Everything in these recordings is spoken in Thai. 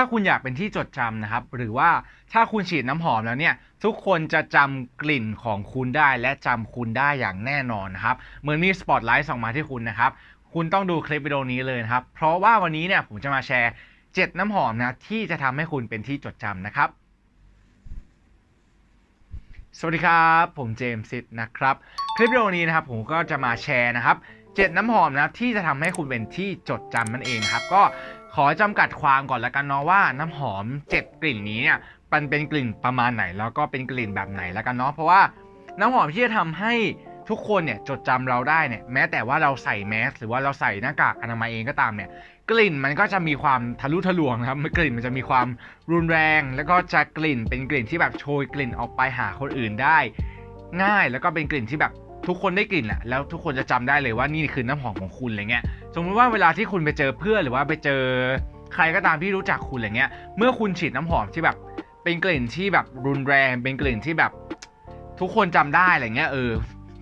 าคุณอยากเป็นที่จดจำนะครับ หรือว่าถ้าคุณฉีดน้ำหอมแล้วเนี่ย ทุกคนจะจำกลิ่นของคุณได้และจำคุณได้อย่างแน่นอนนะครับ เหมือนมีสปอตไลท์ส่องมาที่คุณนะครับ คุณต้องดูคลิปวิดีโอนี้เลยนะครับ เพราะว่าวันนี้เนี่ยผมจะมาแชร์ 7 น้ำหอมนะที่จะทำให้คุณเป็นที่จดจำนะครับ สวัสดีครับ ผมเจมส์ซิดนะครับ คลิปวิดีโอนี้นะครับผมก็จะมาแชร์นะครับ 7 น้ำหอมนะที่จะทำให้คุณเป็นที่จดจำนั่นเองครับก็ ขอจำกัดความก่อนละกันเนาะว่าน้ำหอม7กลิ่นนี้เนี่ยมันเป็นกลิ่นประมาณไหน แล้วก็เป็นกลิ่นแบบไหนละกันเนาะเพราะว่าน้ำหอมที่จะทำให้ทุกคนเนี่ยจดจำเราได้เนี่ยแม้แต่ว่าเราใส่แมสหรือว่าเราใส่หน้ากากอนามัยเองก็ตามเนี่ยกลิ่นมันก็จะมีความทะลุทะลวงนะครับกลิ่นมันจะมีความรุนแรง แล้วก็จะกลิ่นเป็นกลิ่นที่แบบโชยกลิ่นออกไปหาคนอื่นได้ ง่ายแล้วก็เป็นกลิ่นที่แบบ ทุกคนได้กลิ่นแหละแล้วทุกคนจะจำได้เลยว่านี่คือน้ำหอมของคุณอะไรเงี้ยสมมติว่าเวลาที่คุณไปเจอเพื่อนหรือว่าไปเจอใครก็ตามที่รู้จักคุณอะไรเงี้ย เมื่อคุณฉีดน้ำหอมที่แบบ เป็นกลิ่นที่แบบรุนแรง เป็นกลิ่นที่แบบ ทุกคนจำได้อะไรเงี้ยเออ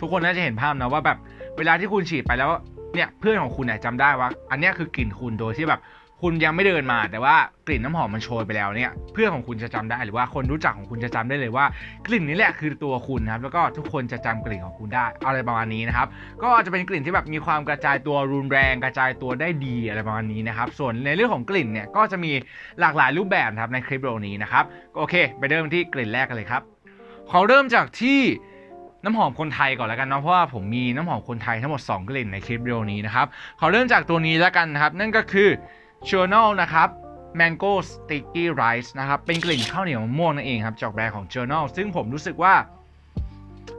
ทุกคนน่าจะเห็นภาพนะว่าแบบ เวลาที่คุณฉีดไปแล้วเนี่ยเพื่อนของคุณเนี่ยจำได้ว่า อันนี้คือกลิ่นคุณโดยที่แบบ คุณยังไม่เดินมาแต่ว่ากลิ่นน้ำหอมมันโชยไปแล้วเนี่ยเพื่อนของคุณจะจำได้หรือว่าคนรู้จักของคุณจะจำได้เลยว่า กลิ่นนี้แหละคือตัวคุณนะครับแล้วก็ทุกคนจะจำกลิ่นของคุณได้อะไรประมาณนี้นะครับก็จะเป็นกลิ่นที่แบบมีความกระจายตัวรุนแรงกระจายตัวได้ดีอะไรประมาณนี้นะครับส่วนในเรื่องของกลิ่นเนี่ยก็จะมีหลากหลายรูปแบบนะครับในคลิปโอนี้นะครับโอเค ไปเริ่มที่กลิ่นแรกกันเลยครับขอเริ่มจากที่น้ำหอมคนไทยก่อนแล้วกันเนาะเพราะว่าผมมีน้ำหอมคนไทยทั้งหมด 2 กลิ่นในคลิปวิดีโอนี้นะครับขอเริ่มจากตัวนี้แล้วกันนะครับ นั่นก็คือ Journal นะครับ Mango Sticky Rice นะครับ เป็นกลิ่นข้าวเหนียวมะม่วงนั่นเองครับจากแบรนด์ของ Journal ซึ่งผมรู้สึกว่า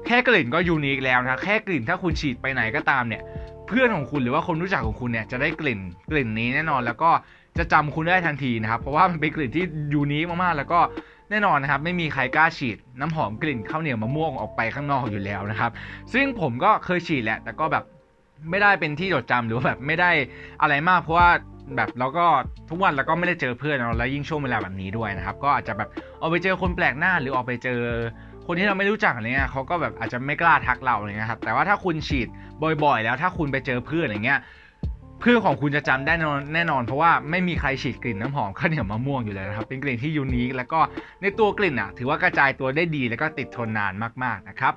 แค่กลิ่นก็ยูนิคแล้วนะแค่กลิ่นถ้าคุณฉีดไปไหนก็ตามเนี่ย เพื่อนของคุณหรือว่าคนรู้จักของคุณเนี่ยจะได้กลิ่นกลิ่นนี้แน่นอน แล้วก็จะจำคุณได้ทันทีนะครับ เพราะว่ามันเป็นกลิ่นที่ยูนิคมากๆ แล้วก็แน่นอนนะครับไม่มีใครกล้าฉีดน้ำหอมกลิ่นข้าวเหนียวมะม่วงออกไปข้างนอกอยู่แล้วนะครับ ซึ่งผมก็เคยฉีดแหละแต่ก็แบบไม่ได้เป็นที่จดจำหรือแบบไม่ได้อะไรมากเพราะว่า แบบเราก็ทุกวันเราก็ไม่ได้เจอเพื่อนเนาแล้วยิ่งช่วงเวลาแบบนี้ด้วยนะครับ ก็อาจจะแบบเอาไปเจอคนแปลกหน้าหรือออกไปเจอคนที่เราไม่รู้จักอะไรเงี้ยเขาก็แบบอาจจะไม่กล้าทักเราอะไรเงี้ยครับแต่ว่าถ้าคุณฉีดบ่อยๆ แล้วถ้าคุณไปเจอเพื่อนอะไรเงี้ยเพื่อนของคุณจะจำได้แน่นอนแน่นอน เพราะว่าไม่มีใครฉีดกลิ่นน้ำหอมข้าวเหนียวมะม่วงอยู่แล้วนะครับ เป็นกลิ่นที่ยูนิคแล้วก็ในตัวกลิ่นอะ ถือว่ากระจายตัวได้ดีแล้วก็ติดทนนานมากๆนะครับ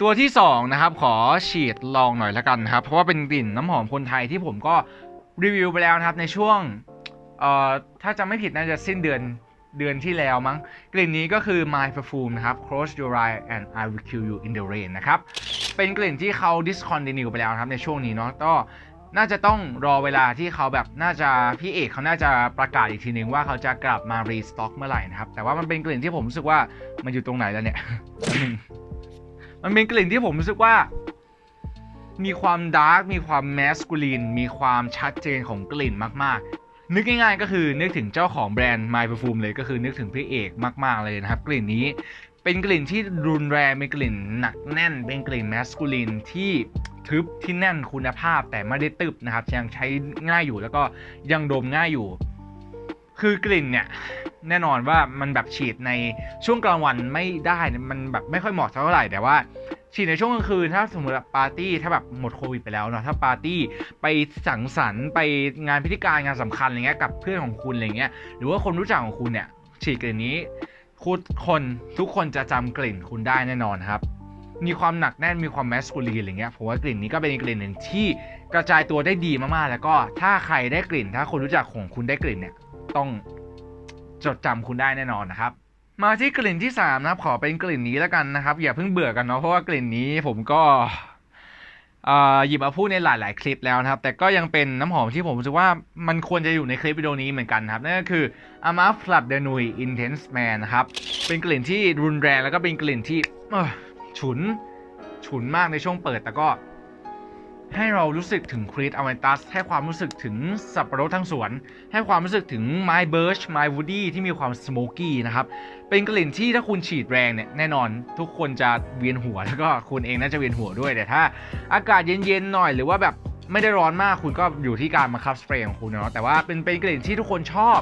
ตัวที่สองนะครับขอฉีดลองหน่อยละกันนะครับ เพราะว่าเป็นกลิ่นน้ำหอมคนไทยที่ผมก็ รีวิวไปแล้วนะครับในช่วงเอ่อถ้าจำไม่ผิดน่าจะสิ้นเดือนเดือนที่แล้วมั้ง กลิ่นนี้ก็คือ My Perfume นะครับ Close Your Eye and I Will Kill You in the Rain นะครับ เป็นกลิ่นที่เขา discontinue ไปแล้วครับในช่วงนี้เนาะก็น่าจะต้องรอเวลาที่เขาแบบน่าจะพี่เอกเขาน่าจะประกาศอีกทีนึงว่าเขาจะกลับมา restock เมื่อไหร่นะครับ แต่ว่ามันเป็นกลิ่นที่ผมรู้สึกว่ามันอยู่ตรงไหนแล้วเนี่ยมันเป็นกลิ่นที่ผมรู้สึกว่า มีความดาร์กมีความแมสคูลีนมีความชัดเจนของกลิ่นมากๆ นึกง่ายๆก็คือนึกถึงเจ้าของแบรนด์ My Perfume เลยก็คือนึกถึงพี่เอกมากๆเลยนะครับ กลิ่นนี้เป็นกลิ่นที่รุนแรงเป็นกลิ่นหนักแน่น เป็นกลิ่นแมสคูลีนที่ทึบที่แน่นคุณภาพแต่ไม่ได้ตึบนะครับยังใช้ง่ายอยู่แล้วก็ยังดมง่ายอยู่ คือกลิ่นเนี่ยแน่นอนว่ามันแบบฉีดในช่วงกลางวันไม่ได้มันแบบไม่ค่อยเหมาะเท่าไหร่แต่ว่าฉีดในช่วงกลางคืนถ้าสมมติแบบปาร์ตี้ถ้าแบบหมดโควิดไปแล้วเนาะถ้าปาร์ตี้ไปสังสรรค์ไปงานพิธีการงานสำคัญอะไรเงี้ยกับเพื่อนของคุณอะไรเงี้ยหรือว่าคนรู้จักของคุณเนี่ยฉีดกลิ่นนี้คุณคนทุกคนจะจำกลิ่นคุณได้แน่นอนครับ มีความหนักแน่นมีความแมสคูลีนอะไรเงี้ยผมว่ากลิ่นนี้ก็เป็นกลิ่นหนึ่งที่กระจายตัวได้ดีมากๆ แล้วก็ถ้าใครได้กลิ่น ถ้าคนรู้จักของคุณได้กลิ่นเนี่ย ต้องจดจำคุณได้แน่นอนนะครับ มาที่กลิ่นที่3นะครับ ขอเป็นกลิ่นนี้แล้วกันนะครับ อย่าเพิ่งเบื่อกันเนาะเพราะว่ากลิ่นนี้ผมก็หยิบมาพูดในหลาย ๆ คลิปแล้วนะครับ แต่ก็ยังเป็นน้ำหอมที่ผมรู้สึกว่ามันควรจะอยู่ในคลิปวิดีโอนี้เหมือนกันนะครับ นั่นก็คือ a m a f l a p de Nuit Intense Man นะครับ เป็นกลิ่นที่รุนแรงแล้วก็เป็นกลิ่นที่ฉุน ฉุนมากในช่วงเปิด แต่ก็ ให้เรารู้สึกถึงครีตอเวนตัสให้ความรู้สึกถึงสับปะรดทั้งสวน ให้ความรู้สึกถึงไมเบิร์ชไมวูดี้ที่มีความสโมกี้นะครับเป็นกลิ่นที่ถ้าคุณฉีดแรงเนี่ยแน่นอนทุกคนจะเวียนหัวแล้วก็คุณเองน่าจะเวียนหัวด้วยแต่ถ้า อากาศเย็นๆหน่อยหรือว่าแบบไม่ได้ร้อนมากคุณก็อยู่ที่การบังคับสเปรย์ของคุณเนาะแต่ว่าเป็นเป็นกลิ่นที่ทุกคนชอบ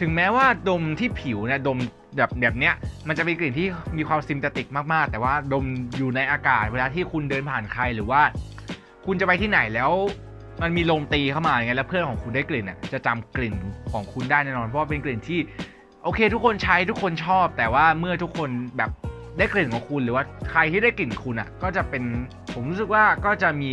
ถึงแม้ว่าดมที่ผิวเนี่ยดมแบบแบบเนี้ยมันจะเป็นกลิ่นที่มีความซิมตติกมากๆ แต่ว่าดมอยู่ในอากาศเวลาที่คุณเดินผ่านใครหรือว่า คุณจะไปที่ไหนแล้ว มันมีลมตีเข้ามาอย่างเงี้ยแล้วเพื่อนของคุณได้กลิ่นอะจะจำกลิ่นของคุณได้แน่นอน เพราะว่าเป็นกลิ่นที่ โอเค ทุกคนใช้ทุกคนชอบ แต่ว่าเมื่อทุกคนแบบได้กลิ่นของคุณหรือว่าใครที่ได้กลิ่นคุณอะ ก็จะเป็นผมรู้สึกว่าก็จะมี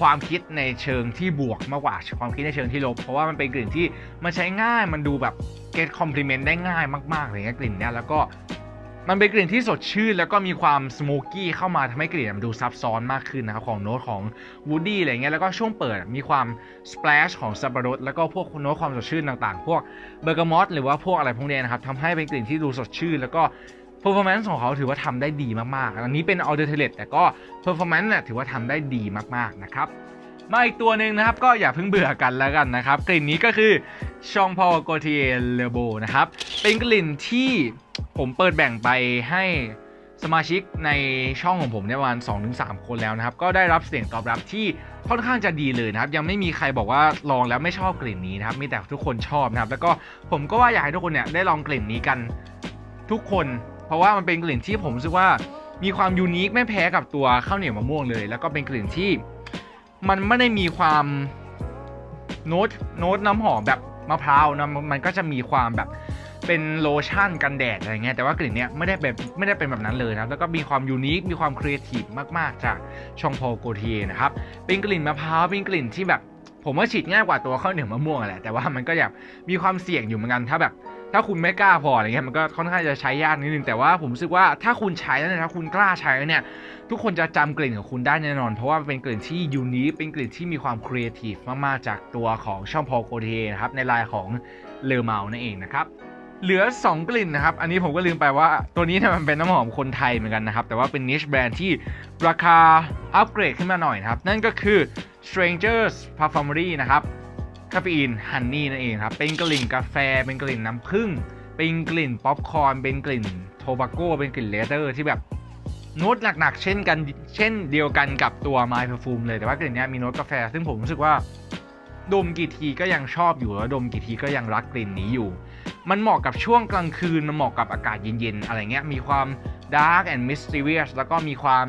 ความคิดในเชิงที่บวกมากกว่าความคิดในเชิงที่ลบ เพราะว่ามันเป็นกลิ่นที่มันใช้ง่ายมันดูแบบ get compliment ได้ง่ายมากๆเลยเงี้ยกลิ่นเนี้ยแล้วก็ มันเป็นกลิ่นที่สดชื่น แล้วก็มีความสโมกกี้เข้ามาทำให้กลิ่นมันดูซับซ้อนมากขึ้นนะครับ ของโน้ตของวูดดี้อะไรเงี้ยแล้วก็ช่วงเปิดมีความสเปลชของสับปะรดแล้วก็พวกโน้ตความสดชื่นต่างๆ พวกเบอร์กามอตหรือว่าพวกอะไรพวกเนี้ยนะครับทำให้เป็นกลิ่นที่ดูสดชื่น แล้วก็ performance ของเขาถือว่าทำได้ดีมากๆ อันนี้เป็น a u d i t o r แต่ก็ performance เนี่ยถือว่าทำได้ดีมากๆนะครับ มาอีกตัวหนึ่งนะครับก็อย่าเพิ่งเบื่อกันแล้วกันนะครับ กลิ่นนี้ก็คือชองพอโกเทียเลโบนะครับ เป็นกลิ่นที่ผมเปิดแบ่งไปให้สมาชิกในช่องของผมเนี่ยประมาณ2-3 คนแล้วนะครับ ก็ได้รับเสียงตอบรับที่ค่อนข้างจะดีเลยนะครับ ยังไม่มีใครบอกว่าลองแล้วไม่ชอบกลิ่นนี้นะครับ มีแต่ทุกคนชอบนะครับ แล้วก็ผมก็ว่าอยากให้ทุกคนเนี่ยได้ลองกลิ่นนี้กันทุกคน เพราะว่ามันเป็นกลิ่นที่ผมรู้สึกว่ามีความยูนิคไม่แพ้กับตัวข้าวเหนียวมะม่วงเลย แล้วก็เป็นกลิ่นที่ มันไม่ได้มีความโน้ตโน้ตน้ำหอมแบบมะพร้าวนะมันก็จะมีความแบบเป็นโลชั่นกันแดดอะไรเงี้ยแต่ว่ากลิ่นเนี้ยไม่ได้แบบไม่ได้เป็นแบบนั้นเลยนะแล้วก็มีความยูนิคมีความครีเอทีฟมากๆจากชองพอโกเทียนะครับเป็นกลิ่นมะพร้าวเป็นกลิ่นที่แบบ ผมว่าฉีดง่ายกว่าตัวข้าวเหนียวมะม่วงแหละแต่ว่ามันก็แบบมีความเสี่ยงอยู่เหมือนกันถ้าแบบ ถ้าคุณไม่กล้าพออะไรเงี้ยมันก็ค่อนข้างจะใช้ยากนิดนึงแต่ว่าผมรู้สึกว่าถ้าคุณใช้แล้วเนี่ยถ้าคุณกล้าใช้แล้วเนี่ยทุกคนจะจำกลิ่นของคุณได้แน่นอน เพราะว่าเป็นกลิ่นที่ยูนิคเป็นกลิ่นที่มีความครีเอทีฟมากๆจากตัวของช่องพอโกเทนะครับในลายของเลอเมานั่นเองนะครับเหลือ 2 กลิ่นนะครับ อันนี้ผมก็ลืมไปว่าตัวนี้นมันเป็นน้ำหอมคนไทยเหมือนกันนะครับ แต่ว่าเป็นนิชแบรนด์ที่ราคาอัปเกรดขึ้นมาหน่อยนะครับ นั่นก็คือ Strangers Parfumery นะครับ คาเฟอีนฮันนี่นั่นเองครับ เป็นกลิ่นกาแฟ เป็นกลิ่นน้ำผึ้ง เป็นกลิ่นป๊อปคอร์น เป็นกลิ่นโทบาโก้ เป็นกลิ่นเลเตอร์ที่แบบโน้ตหนักๆ เช่นกัน เช่นเดียวกันกับตัว My Perfume เลย แต่ว่ากลิ่นนี้มีโน้ตกาแฟ ซึ่งผมรู้สึกว่าดมกี่ทีก็ยังชอบอยู่แล้วดมกี่ทีก็ยังรักกลิ่นนี้อยู่ มันเหมาะกับช่วงกลางคืน มันเหมาะกับอากาศเย็นๆ อะไรเงี้ย มีความ dark and mysterious แล้วก็มีความ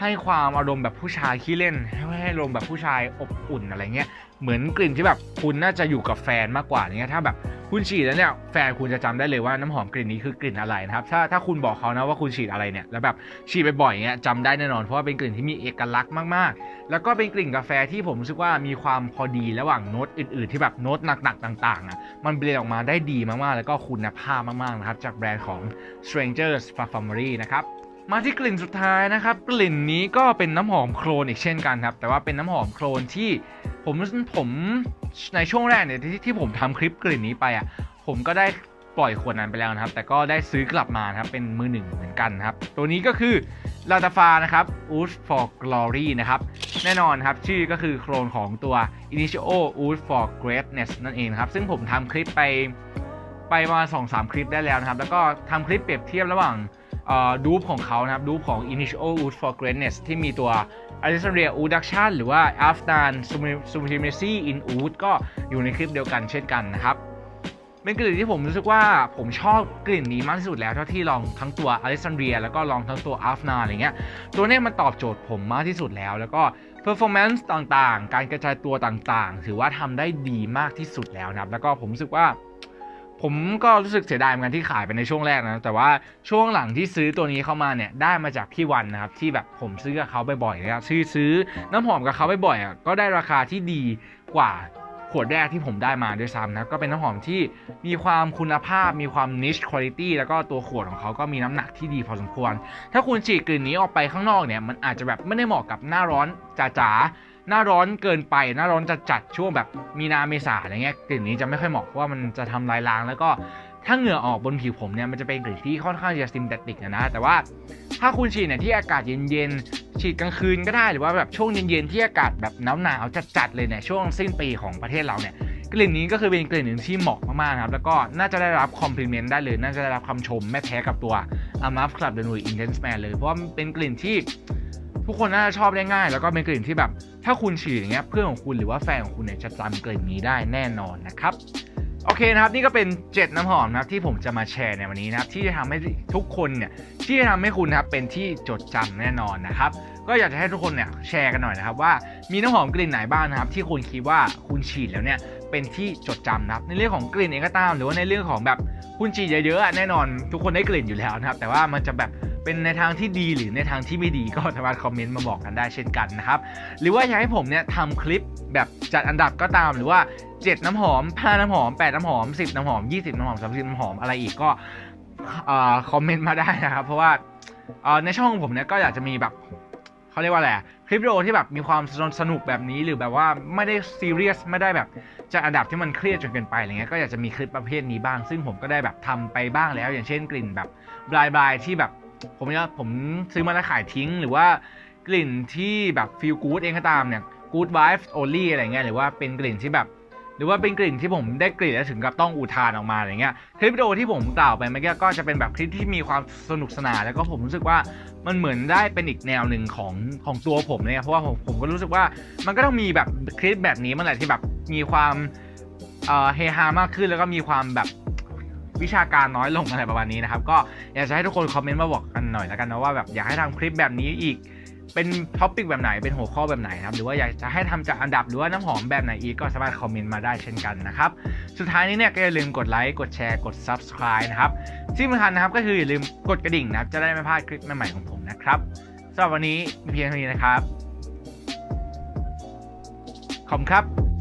ให้ความอารมณ์แบบผู้ชายขี้เล่น ให้ให้อารมณ์แบบผู้ชายอบอุ่นอะไรเงี้ย เหมือนกลิ่นที่แบบคุณน่าจะอยู่กับแฟนมากกว่าอย่างเงี้ยถ้าแบบคุณฉีดแล้วเนี่ยแฟนคุณจะจำได้เลยว่าน้ำหอมกลิ่นนี้คือกลิ่นอะไรนะครับถ้าถ้าคุณบอกเขานะว่าคุณฉีดอะไรเนี่ยแล้วแบบฉีดไปบ่อยเงี้ยจำได้แน่นอนเพราะว่าเป็นกลิ่นที่มีเอกลักษณ์มากๆ แล้วก็เป็นกลิ่นกาแฟที่ผมรู้สึกว่ามีความพอดีระหว่างโน้ตอื่นๆ ที่แบบโน้ตหนักๆต่างๆอะมันเบลนออกมาได้ดีมากๆ แล้วก็คุณภาพมากๆนะครับจากแบรนด์ของ Strangers Parfumery นะครับ มาที่กลิ่นสุดท้ายนะครับ กลิ่นนี้ก็เป็นน้ำหอมโครนอีกเช่นกันครับ แต่ว่าเป็นน้ำหอมโครนที่ผมผมในช่วงแรกเนี่ยที่ที่ผมทำคลิปกลิ่นนี้ไปอะผมก็ได้ปล่อยขวดนั้นไปแล้วนะครับ แต่ก็ได้ซื้อกลับมานะครับ เป็นมือหนึ่งเหมือนกันนะครับ ตัวนี้ก็คือลาตาฟานะครับ Oud for Glory นะครับ แน่นอนครับ ชื่อก็คือโครนของตัว Initio Oud for Greatness นั่นเองครับ ซึ่งผมทำคลิปไปไปมา2-3 คลิปได้แล้วนะครับ แล้วก็ทำคลิปเปรียบเทียบระหว่าง ดูปของเขานะครับดูปของ Initial Wood for Greatness ที่มีตัว Alexandria Wood Action หรือว่า Afghan Supremacy in Wood ก็อยู่ในคลิปเดียวกันเช่นกันนะครับเป็นกลิ่นที่ผมรู้สึกว่าผมชอบกลิ่นนี้มากที่สุดแล้วเท่าที่ลองทั้งตัว Alexandria แล้วก็ลองทั้งตัว Afghan อะไรเงี้ยตัวนี้มันตอบโจทย์ผมมากที่สุดแล้ว แล้วก็ performance ต่างๆ การกระจายตัวต่างๆ ถือว่าทำได้ดีมากที่สุดแล้วนะครับ แล้วก็ผมรู้สึกว่า ผมก็รู้สึกเสียดายเหมือนกันที่ขายไปในช่วงแรกนะ แต่ว่าช่วงหลังที่ซื้อตัวนี้เข้ามาเนี่ยได้มาจากพี่วันนะครับที่แบบผมซื้อกับเขาบ่อยๆนะครับซื้อซื้อน้ำหอมกับเขาบ่อยๆอะก็ได้ราคาที่ดีกว่าขวดแรกที่ผมได้มาด้วยซ้ำนะก็เป็นน้ำหอมที่มีความคุณภาพมีความ niche quality แล้วก็ตัวขวดของเขาก็มีน้ำหนักที่ดีพอสมควร ถ้าคุณฉีดกลิ่นนี้ออกไปข้างนอกเนี่ยมันอาจจะแบบไม่ได้เหมาะกับหน้าร้อนจ๋าๆ หน้าร้อนเกินไป หน้าร้อนจะจัดช่วงแบบมีนาเมษาอะไรเงี้ยกลิ่นนี้จะไม่ค่อยเหมาะเพราะว่ามันจะทำลายล้าง แล้วก็ถ้าเหงื่อออกบนผิวผมเนี่ยมันจะเป็นกลิ่นที่ค่อนข้างจะซิมเตติกนะแต่ว่าถ้าคุณฉีดเนี่ยที่อากาศเย็นๆฉีดกลางคืนก็ได้หรือว่าแบบช่วงเย็นๆที่อากาศแบบหนาวๆจัดๆเลยเนี่ยช่วงสิ้นปีของประเทศเราเนี่ยกลิ่นนี้ก็คือเป็นกลิ่นหนึ่งที่เหมาะมากๆครับแล้วก็น่าจะได้รับคอมพลีเมนต์ได้เลย น่าจะได้รับคำชมไม่แพ้กับตัว a m a f Club The New Intense Man เลยเพราะว่ามันเป็นกลิ่นที่ทุกคนน่าจะชอบได้ง่าย แล้วก็เป็นกลิ่นที่แบบ ถ้าคุณฉีดอย่างเงี้ยเพื่อนของคุณหรือว่าแฟนของคุณเนี่ยจะจำกลิ่นนี้ได้แน่นอนนะครับโอเคนะครับ นี่ก็เป็น 7 น้ำหอมนะครับที่ผมจะมาแชร์ในวันนี้นะครับ ที่จะทำให้ทุกคนเนี่ยที่จะทำให้คุณนะครับเป็นที่จดจำแน่นอนนะครับ ก็อยากจะให้ทุกคนเนี่ยแชร์กันหน่อยนะครับว่ามีน้ำหอมกลิ่นไหนบ้างนะครับ ที่คุณคิดว่าคุณฉีดแล้วเนี่ยเป็นที่จดจำนะครับ ในเรื่องของกลิ่นเองก็ตาม หรือว่าในเรื่องของแบบคุณฉีดเยอะๆแน่นอน ทุกคนได้กลิ่นอยู่แล้วนะครับ แต่ว่ามันจะแบบ เป็นในทางที่ดีหรือในทางที่ไม่ดีก็สามารถคอมเมนต์มาบอกกันได้เช่นกันนะครับ หรือว่าอยากให้ผมเนี่ยทำคลิปแบบจัดอันดับก็ตามหรือว่า 7 น้ำหอม5น้ำหอม 8 น้ำหอม 10 น้ำหอม 20 น้ำหอม 30 น้ำหอมอะไรอีกก็คอมเมนต์มาได้นะครับ เพราะว่าในช่องของผมเนี่ยก็อยากจะมีแบบเขาเรียกว่าอะไรอะคลิปวิดีโอที่แบบมีความสนุกแบบนี้หรือแบบว่าไม่ได้ซีเรียสไม่ได้แบบจะอันดับที่มันเครียดจนเกินไปอะไรเงี้ยก็อยากจะมีคลิปประเภทนี้บ้าง ซึ่งผมก็ได้แบบทำไปบ้างแล้ว อย่างเช่นกลิ่นแบบบลายบลายที่แบบ ผมเนี่ยผมซื้อมาแล้วขายทิ้ง หรือว่ากลิ่นที่แบบฟีลกู๊ดเองก็ตามเนี่ย good vibes only อะไรเงี้ยหรือว่าเป็นกลิ่นที่แบบ หรือว่าเป็นกลิ่นที่ผมได้กลิ่นแล้วถึงกับต้องอุทานออกมาอะไรเงี้ยคลิปวิดีโอที่ผมกล่าวไปเมื่อกี้ก็จะเป็นแบบคลิปที่มีความสนุกสนานแล้วก็ผมรู้สึกว่ามันเหมือนได้เป็นอีกแนวหนึ่งของของตัวผมเนี่ยเพราะว่าผมผมก็รู้สึกว่ามันก็ต้องมีแบบคลิปแบบนี้มันแหละที่แบบมีความเฮฮามากขึ้นแล้วก็มีความแบบ วิชาการน้อยลงอะไรประมาณนี้นะครับ ก็อยากจะให้ทุกคนคอมเมนต์มาบอกกันหน่อยแล้วกันนะว่าแบบอยากให้ทำคลิปแบบนี้อีกเป็นท็อปิกแบบไหนเป็นหัวข้อแบบไหนครับหรือว่าอยากจะให้ทำจากอันดับหรือว่าน้ำหอมแบบไหนอีกก็สามารถคอมเมนต์มาได้เช่นกันนะครับ สุดท้ายนี้เนี่ยก็อย่าลืมกดไลค์กดแชร์กด subscribe นะครับที่สำคัญนะครับก็คืออย่าลืมกดกระดิ่งนะครับจะได้ไม่พลาดคลิปใหม่ๆของผมนะครับสำหรับวันนี้มีเพียงเท่านี้นะครับขอบคุณครับ